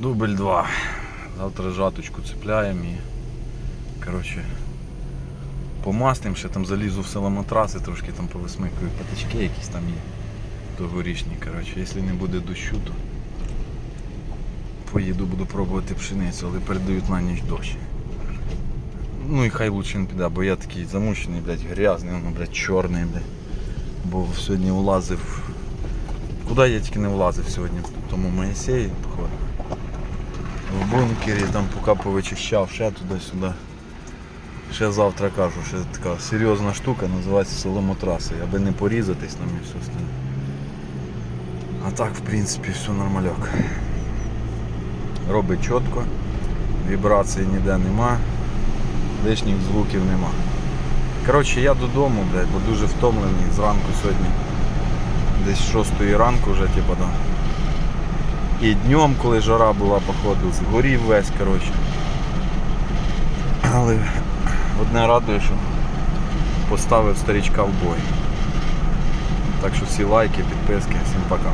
Дубль 2. Завтра жаточку цепляємо і коротше помастим, ще там залізу в село матраси, трошки там повисмикую патички якісь там є. Тогорічні, коротше, якщо не буде дощу, то поїду, буду пробувати пшеницю, але передають на ніч дощ. Ну і хай лучше не піде, бо я такий замучений, блядь, грязний, воно, блядь, чорний, блядь. Бо сьогодні влазив. Куди я тільки не влазив сьогодні, тому Моїсеї, походу. В бункері там поки повичищав, ще туди-сюди. Ще завтра кажу, що така серйозна штука, називається соломотраси, аби не порізатись нам і все остальне. А так, в принципі, все нормальок. Робить чітко, вібрацій ніде нема, лишніх звуків нема. Коротше, я додому, блядь, бо дуже втомлений зранку сьогодні. Десь з 6 ранку вже, типа, да. І днем, коли жара була, походу, згорів весь, коротше. Але одне радує, що поставив старічка в бой. Так що всі лайки, підписки, всім пока.